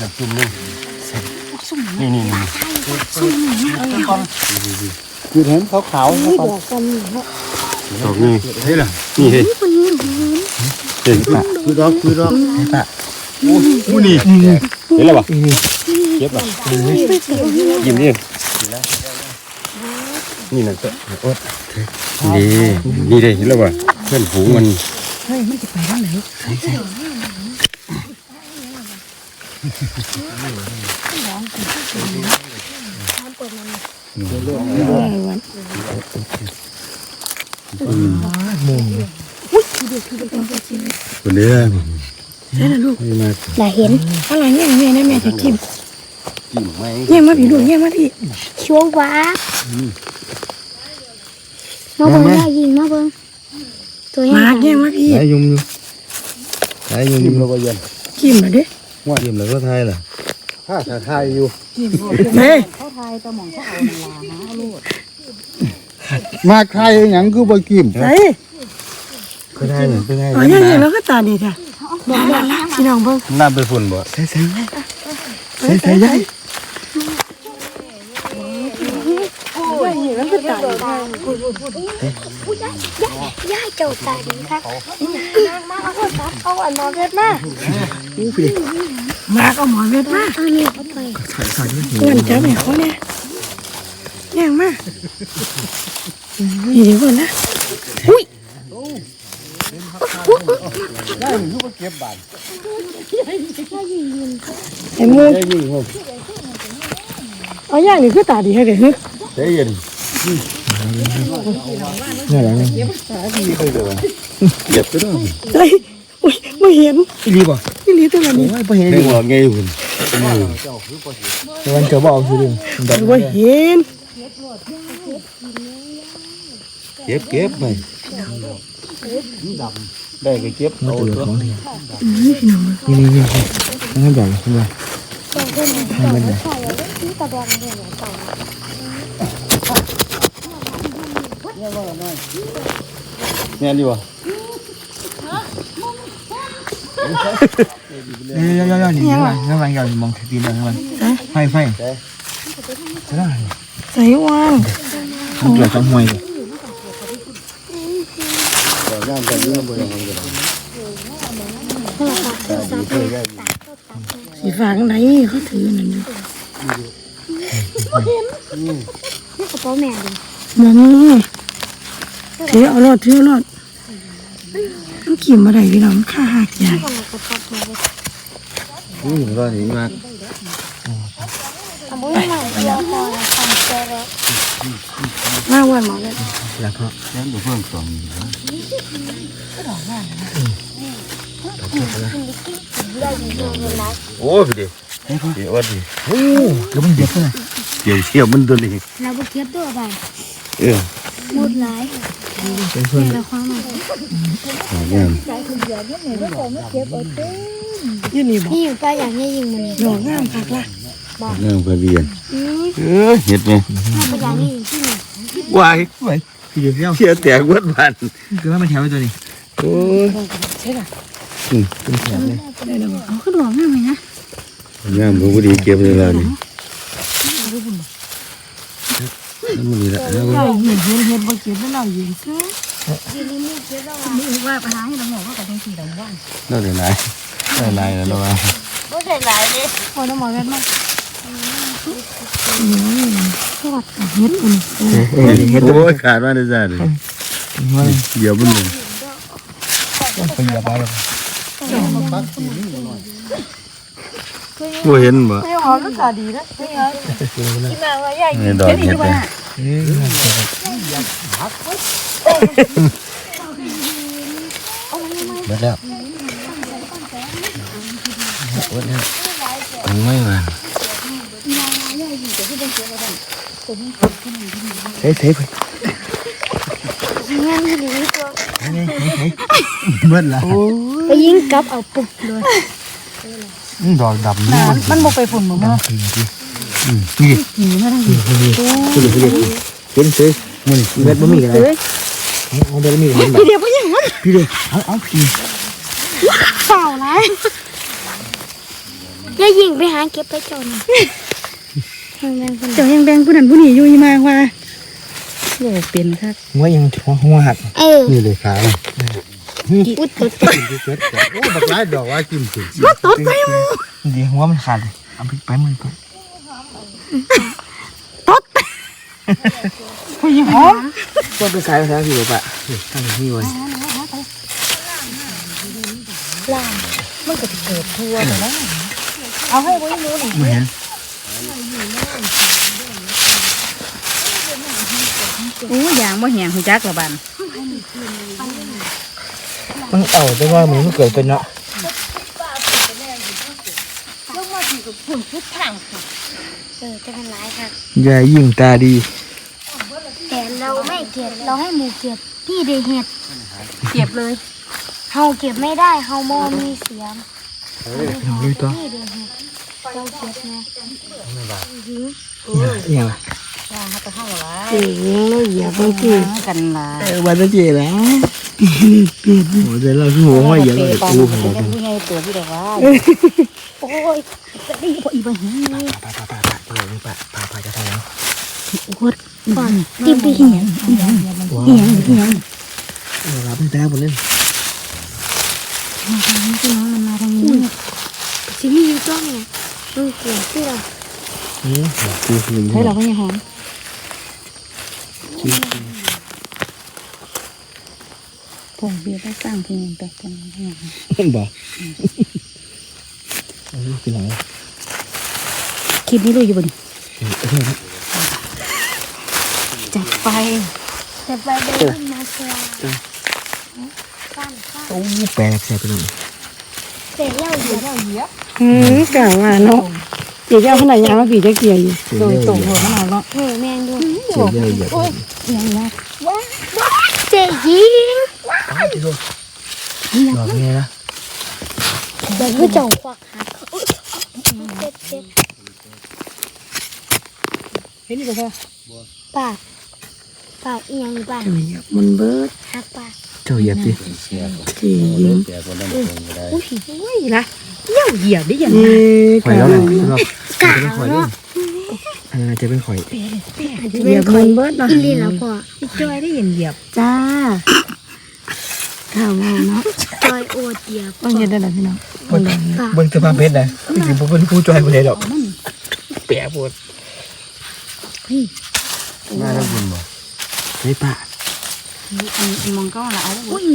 นั่นนั่นนั่นพ่อน่ะจุ่มนึงซุ่มนี่นี่นี่ซุ่มนี่นะเอาคือเห็นขาวๆนี่นะบอกกันเนาะดอกนี่เฮ้ยล่ะนี่เฮ้ยนี่คนนี้เห็นเห็นปะคือดอกคือดอกปะโอ้โหนี่เห็นแล้วปะเก็บปะยิ้มนี่นี่น่ะตัวโอ๊ตนี่นี่เด้เห็นแล้วปะเพื่อนฝูงมันเฮ้ยมันจะไปทางไหนเออวัน คนเด้อใช่ละลูกนี่าเห็นอะไรเนี่ยแม่นะแม่จะจิ้มจิ้มไหมแย่งมาพี่ลูกแย่งมาพี่ชัวว้ามาเบิ่งได้ยิงมาเบิ่งตัวมายังแย่งมาพี่สายยุ่มอยู่สายยุ่มอยู่แล้วก็ยันจิ้มมาดิ ว่ายิ้มแล้วก็ทายล่ะถ้าถ้าทายอยู่เฮ้ยมาใครหยังคือบ่กิมเฮ้ยก็ได้เหมือนเป็นไงอ๋อยังยังแล้วก็ตาดีจ้ะบอกบอกพี่น้องเบิ่งน้ำไปฝุ่นบ่ใส่ใส่ใส่ใส่ใหญ่แล้วก็ตาดีย่าเจ้าตาดีครับมาเอาคนซับเอาอันนอนเกิดมามาเอาหมอเวทมาเอานี่เขาไปเงินจะไม่เขาเนี่ยแย่งมานี่เดี๋ยวก่อนนะอุ้ยไอ้มูได้ยิ่งผมเอาอย่างนี้คือตาดีให้เด็กฮึเยยัน นี่แหละเก็บไปด้วยเฮ้ยอุ้ยไม่เห็นอีลีบ่พี่ลีตัวนี้ไม่เห็นในหัวไงหุ่นมันจะบอกคือดึงไม่เห็นเก็บเก็บไปได้ก็เก็บเอาตัวนี่นี่นี่ให้ใหญ่ขึ้นมาให้มันใหญ่ตะบองเนี่ยเต่าแม่นดีบ่เอ้ยย่อยๆนี่มันนี่มันใหญ่มองทีนมันไฟไฟจะได้ใส่วางมันเกิดจากมวยสีฟ้าข้างในเขาถือนั่นอยู่นี่กระเป๋าแม่ดิมันนี่ ถือเอารอดถือเอารอดมันขี่มาได้พี่น้องข้าหักใหญ่คนละกระเป๋าแม่ดินี่ก็หนีมาทำบุญใหม่เดียวพอละทำเจอแล้วมาวันหมอเลยแล้วก็แล้วดูเพิ่มสองได้ยิงเงินนะโอ้พี่ดิเดี๋ยวว่าดิโอ้แล้วมันเยอะเลยเดี๋ยวเชี่ยวมันตัวนี้เราไปเก็บตัวไปเออหมดหลาย เป็นเพื่อนแต่ความหมายหางามยี่นี่บอกนี่อยู่ใกล้อย่างนี้ยิงมันนี่ดอกงามคักละงามพะเบียนอืมเออเห็ดไหมถ้าไปอย่างนี้ยิงที่นี่วายสวยพี่เดียวเชี่ยแตกวัดบ้านคือว่ามันแถวตัวนี้โอ้ยใช่ละเป็นแถวเลยได้แล้วบอกเอาขึ้นดอกงามเลยนะงามพอดีเก็บเลยล่ะนี่ นั่นมันนี่ละแล้วเราเห็นเห็นเห็นบ่เก็บแล้วเราเห็นซื้อยิงนี่มีเก็บแล้วนี่ว่าปัญหาให้เราบอกว่ากับจังสีดำว่านนั่นเดี๋ยวไหนได้ไหนแล้วเนาะไม่ได้หลายเลยพอน้ำหมอเวทมานี่ทอดกับเฮ็ดอุ่นโอ้ยขาดมาได้จ้าเลยเดี๋ยวมันเลยเป็นยาบ้าเลย บ่เห็นบ่ไม่หอมก็ตาดีนะไม่เอาที่มาว่าใหญ่ในดอกเห็ดเลยเบิดแล้วมันไม่มาเฮ้ยเฮ้ยงานที่ดีตัวเบิดแล้วไปยิงกับเอาปุบเลย ดอกดำนี่มันบ่ไปฝุ่นบ่มานี่หนีมาทางนี้คือคือเป็นสิมันเบ็ดบะหมี่อะไรเอาเบ็ดบะหมี่เห็นแบบพี่เดียวบ่ยังมันพี่เลยเอาเอาพี่เปล่าไรอย่ายิงไปหาเก็บไปจนทางนั้นคนเจ้ายังแบ่งผู้นั้นผู้นี้อยู่อีมากว่าโลเป็นครับหัวยังหัวหัวหักเออนี่เลยขาเลย อุดตุดกินที่เกิดโอ้บักหลายดอกว่ากินถึงดีหัวมันขาดเลยเอาไปไปมันไปผู้หญิงหอมว่าไปขายภาษาสิบปะทางนี้ไว้ล่างเอาให้ไว้รู้นี่ไม่เห็นโอ้ยางบ่แหงหูจักละบัน มันเอาแต่ว่ามันไม่เกิดเป็นเนาะเออจะเป็นไรค่ะอย่ายิ่งตาดี แต่เราไม่เก็บเราให้หมูเก็บพี่ได้เห็ดเก็บเลยเฮาเก็บไม่ได้เฮามองมีเสียงเอาเลยตัวพี่ได้เห็ดเราเก็บไงอย่างไร ยางเขาจะเข้าละเจ๋งเลยเหยียบบางทีกันละเออวันจะเจ๋แล้วโอ้เดี๋ยวเราคือหัวว่อย่าเลยปานอู้จะหัวได้ผู้ใหญ่ตัวพี่เด็กว่าโอ้ยจะได้บ่อีบ่หิงปะปะปะปะปะปะปะปะจะทำยังอวดก่อนติมไปเหียนว้าวเราเป็นแต้วหมดเลยพี่น้องมันมาทางนี้สิมีอยู่ต้นไงมึงเก็บที่เราอืมคือคือให้เราก็ยังหอม ผมเบียร์ได้สร้างที่นี่ไปกันบ่อันนี้คือไหนคลิปนี้รู้อยู่บ่นี่จัดไปจะไปเดินมาเชียวสั้นสั้นโอ้แปลกแสบไปเลยเสร็จแล้วเหยียบอืมกล่าวว่าเนาะ เจ๊เจ้าขนาดยาวมาปีจะเกี่ยวอยู่เสียโดเยยอะตรงหัวมันเอาเนาะเฮ้ยแมงดูเสียเยอะเยอะยังนะเจ๊ยิงอ้าวจะโดนดอกนี้นะเดี๋ยวผู้เจ้าควักหักเจ็บเจ็บเห็นอยู่บ่ปากปากอีหยังปากเจ้าเหยียบมันเบิดหักปากเจ้าเหยียบดิเจ๋งแต่คนนั้นคงก็ได้อุ้ยโอ้ยละ เยี่ยวเหยียบได้ยังเอ๊ะข่อยแล้วเลยรอบกาจะเป็นข่อยด้วยเออจะเป็นข่อยเหยียบมันเบิดเนาะอีลีแล้วพ่อพี่จอยได้ยินเหยียบจ้าข้าวเอาเนาะจอยโอดเหยียบต้องเฮ็ดได้ล่ะพี่น้องบนบนสะพานเพชรนะคือสิบเป็นผู้จอยคนเดียวดอกแปะปวดน่าจะกินบ่เฮ้ยป้าอันมองก็ละเอาอุ้ย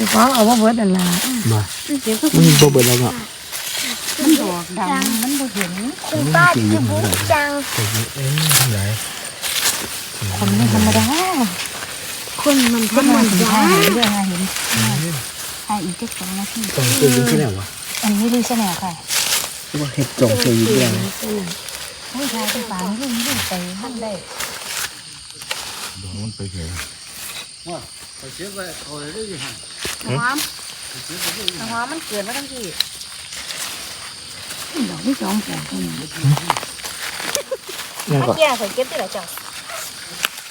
เดี๋ยวฟ้าเอาว่าเบิดนั่นล่ะมาเดี๋ยวก็มันบ่เบิดแล้วเนาะมันดอกดำมันบ่เห็นคุณป้าจะบุกจังเอ้ยไหนคนไม่ธรรมดาคนมันธรก็รมมันถึงดาทางเห็นเรื่องอะไรเห็นให้อีกเจ็ดสองนาทีตรงตัวยิงที่ไหนวะอันนี้ดูชแนลค่ะว่าเห็ดจงตัวยิงที่ไหนโอ้ยทายเป็นปานรุ่นรุ่นไปท่านได้ดอกมันไปเถอะ หอมหอมมันเกิดมาทั้งที่ดอกที่สองแผงยังก่อนแก่ใส่เก็บที่ไหนจ้ะ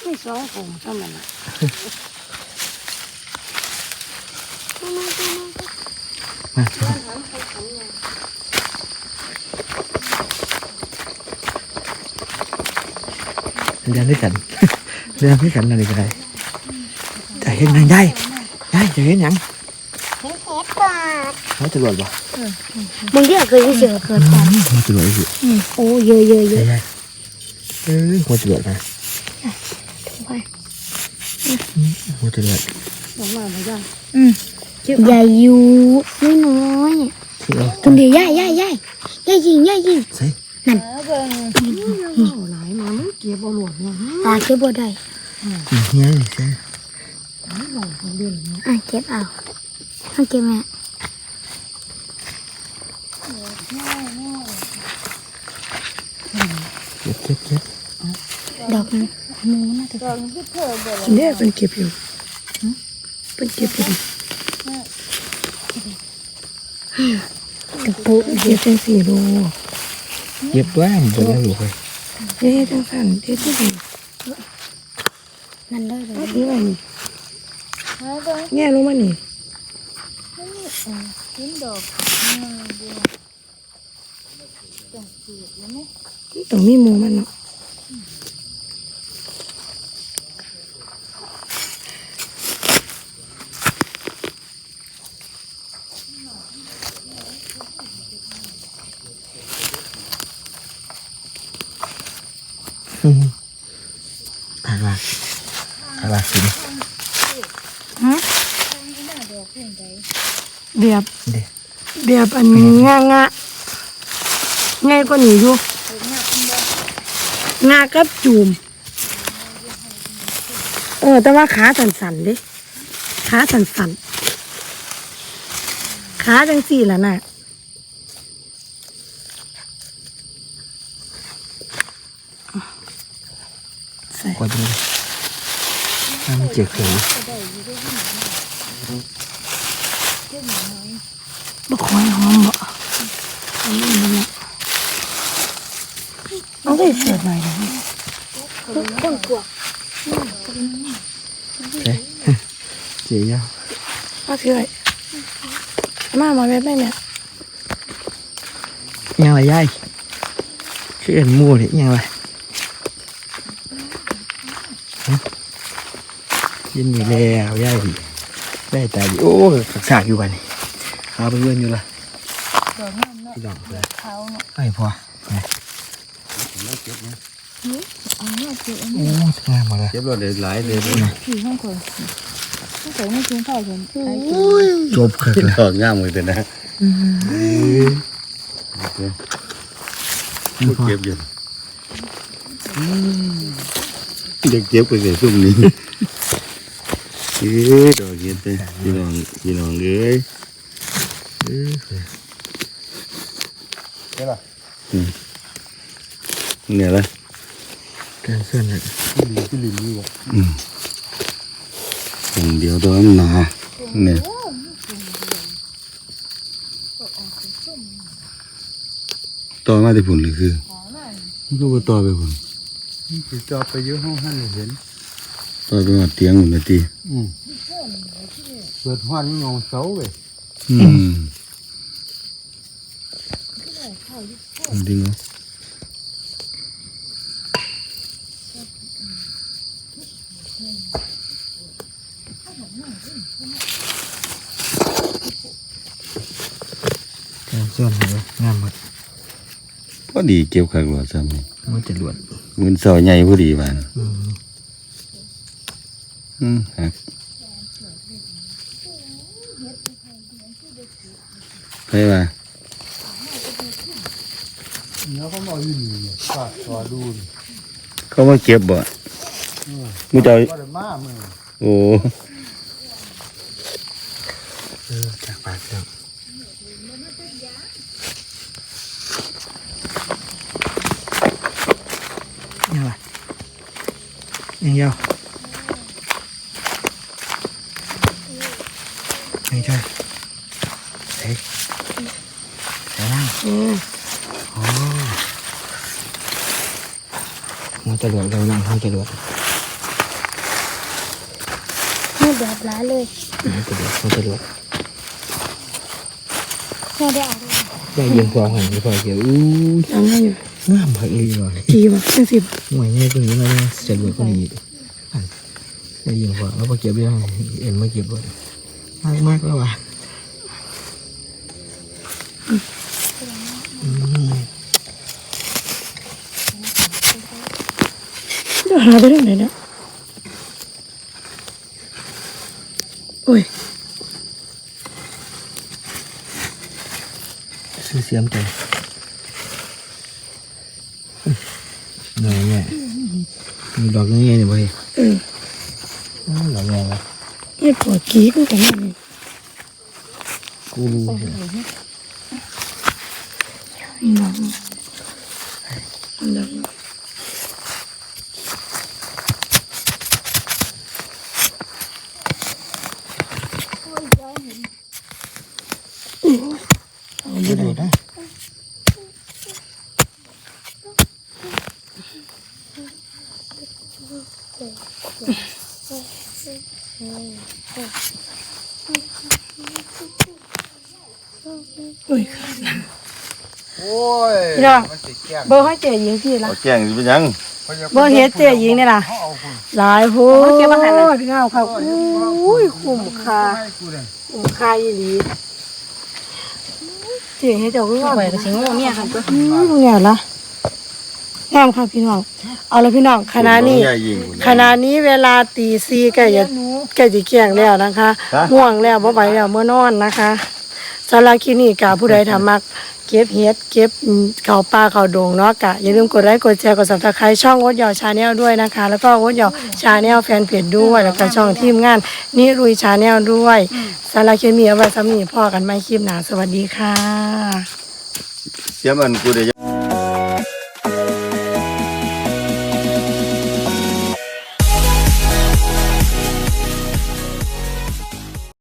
นี่สองผมเท่านั้นล่ะเดินด้วยกันเดินด้วยกันอะไรก็ได้จะ เห็นยังไายยายจะเห็นยังเห็นผีปอบน้ยตรวจบ่มึงเรียกเคยเจอเกิดปอบน้อยตรวจอีกโอ้เยอะเยอะเยอะยาเอ้ยหัวตรวจนะหัวตำรวจมาไหมยายอืมยายอยู่น้อยน้อยเคนเดียวยายยายยายยายยิงยายยิงใช่ลายมันเก็บบ่หลวงตาเก็บบ่ได้เฮียใช่ อะเก็บเอาเอาเก็บแม่เก็บเก็บเก็บดอกนั้นเนี่ยเป็นเก็บอยู่เป็นเก็บอยู่ดิกระปุกเก็บจังสี่โลเก็บด้วยมันจะได้หลุดไปเฮ็ดจังสั่นเฮ็ดจังซี่นั่นเลยเลยเหาก่อแง่ลงมานี่นี่อะกินดอกงามเดียวจังสีดแล้วไหมต้องมีมูมันเนาะขาดว่าขาดว่าสิ เดียบเด้เดียบอันงางะง่ายกว่านี้อยู่งากับจูม เออ แต่ว่าขาสั่นๆเดิขาสั่นๆขาจังสี่ล่ะน่ะใส่กดดูถ้าไม่เจอเคยบกคอยหอมบ่อันนี้มันละเอาไปเสิร์ฟหน่อยเดี๋ยวนี้คนกลัวเจ๊เจ๊ ยาวเอาเถื่อยมามาแบบนี้เนี่ยยังไรยายคือเไรฮะยินดีแล้วยายดิได้แต่ดิโอ้สักสากอยู่บ้านนี่เอาไปเพื่อนอยู่ละดอกงามเนาะพี่น้องเลยเขาเนาะไอ้พอไงเอาเนาะคืออันโอ้งามหมดเลยเก็บรถได้หลายเลยที่ห้องคนห้องคนไม่กินข้าวคนไอ้จบคือเลยดอกงามเลยแต่นะพูดเก็บอยู่เด็กเก็บไปเลยซุ่มนี้ เอ้ยดอกเก็บไปพี่น้องพี่น้องเอ้ยเอ้ยเนี่ยละการเส้นเลยอืมอย่างเดียวตัวมันหนาเนี่ยต่อมาที่ผุนเลยคือมันก็บ่ต่อไปผุนสิจอบไปเยอะห้องหันเลยเห็น ต่อไปหอดเตียงหมดเลยทีอืมเปิดหันงงเสาเว้ยอืมเอาดีเนาะการเส้นเลยงามหมดพอดีเก็บขักหลอดซ้ำนี่มันจะหลวดเงินเสาใหญ่พอดีบานอืม หักไปว่าเนื้อเขามาอยู่นี่เนี่ยปากตัวดูนี่เขามาเก็บบ่มึงจะเอาก็ได้มามือโอ้เออจากปากเจ้ายังไงยังยาว ไม่ใช่เฮ้ยใส่ล่างอืมหัวจรวดเราล่างหัวจรวดแม่แบบร้ายเลยหัวจรวดหัวจรวดแม่ได้เอาเลยได้ยิงพอหันพอเกี่ยวอู้ยังไงอยู่งามผักอีหน่อยกี่วะจังสิบหน่วยนี้ตัวนี้เราจะรวยกว่านี้ได้ยิงพอแล้วพอเก็บได้เอ็นไม่เก็บเลย มากมากแล้วว่ะจะหาไปได้ไหนเนี่ยโอ้ยซื้อเสียมใจหน่อยเนี่ยมีดอกนี้เนี่ยบ่เฮ้ย เออ ดอกนี้วะ ไม่ปวดกี้กูกันนี่กูรู้นี่น้องอันเดิมเอา ไม่ ไม่ ได้ ได้ นะ โอ้ยค่ะโอ้ยพี่น้องมันสิแก้งเบอร์ให้เจ๊หญิงพี่ละเอาแจ้งสิเป็นหยังเบอร์เฮ็ดเจ๊หญิงนี่ล่ะ เขาเอาคุณหลายโหพี่น้องครับอุ้ยคุ้มค่าให้กูเลยคุ้มค่าอีหลีเจ๊เฮ็ดเจ้าคือว่าข่อยก็สิงงเมียค่ะตัวอืมเนี่ยละ งามค่ะพี่น้อง เอาละพี่น้องขณะนี้ใหญ่ยิ่งกว่าขณะนี้เวลาตีสี่ใกล้จะใกล้จะเที่ยงแล้วนะคะฮะง่วงแล้วบ่ไหวแล้วเมื่อนอนนะคะสาราคลินิกกะผู้ใดทำมักเก็บเฮ็ดเก็บอืมเขาวปลาเขาวโด่งเนาะกะอย่าลืมกดไลค์กดแชร์กด Subscribe ช่องวดเหยาชาแนลด้วยนะคะ แล้วก็วดเหยาชาแนลแฟนเพจด้วยแล้วก็ช่องทีมงานนิรุยชาแนลด้วยสาราเคมีเอาไว้สำนีพ่อกันไม่คลิปหนาสวัสดีค่ะเสียมันกูได้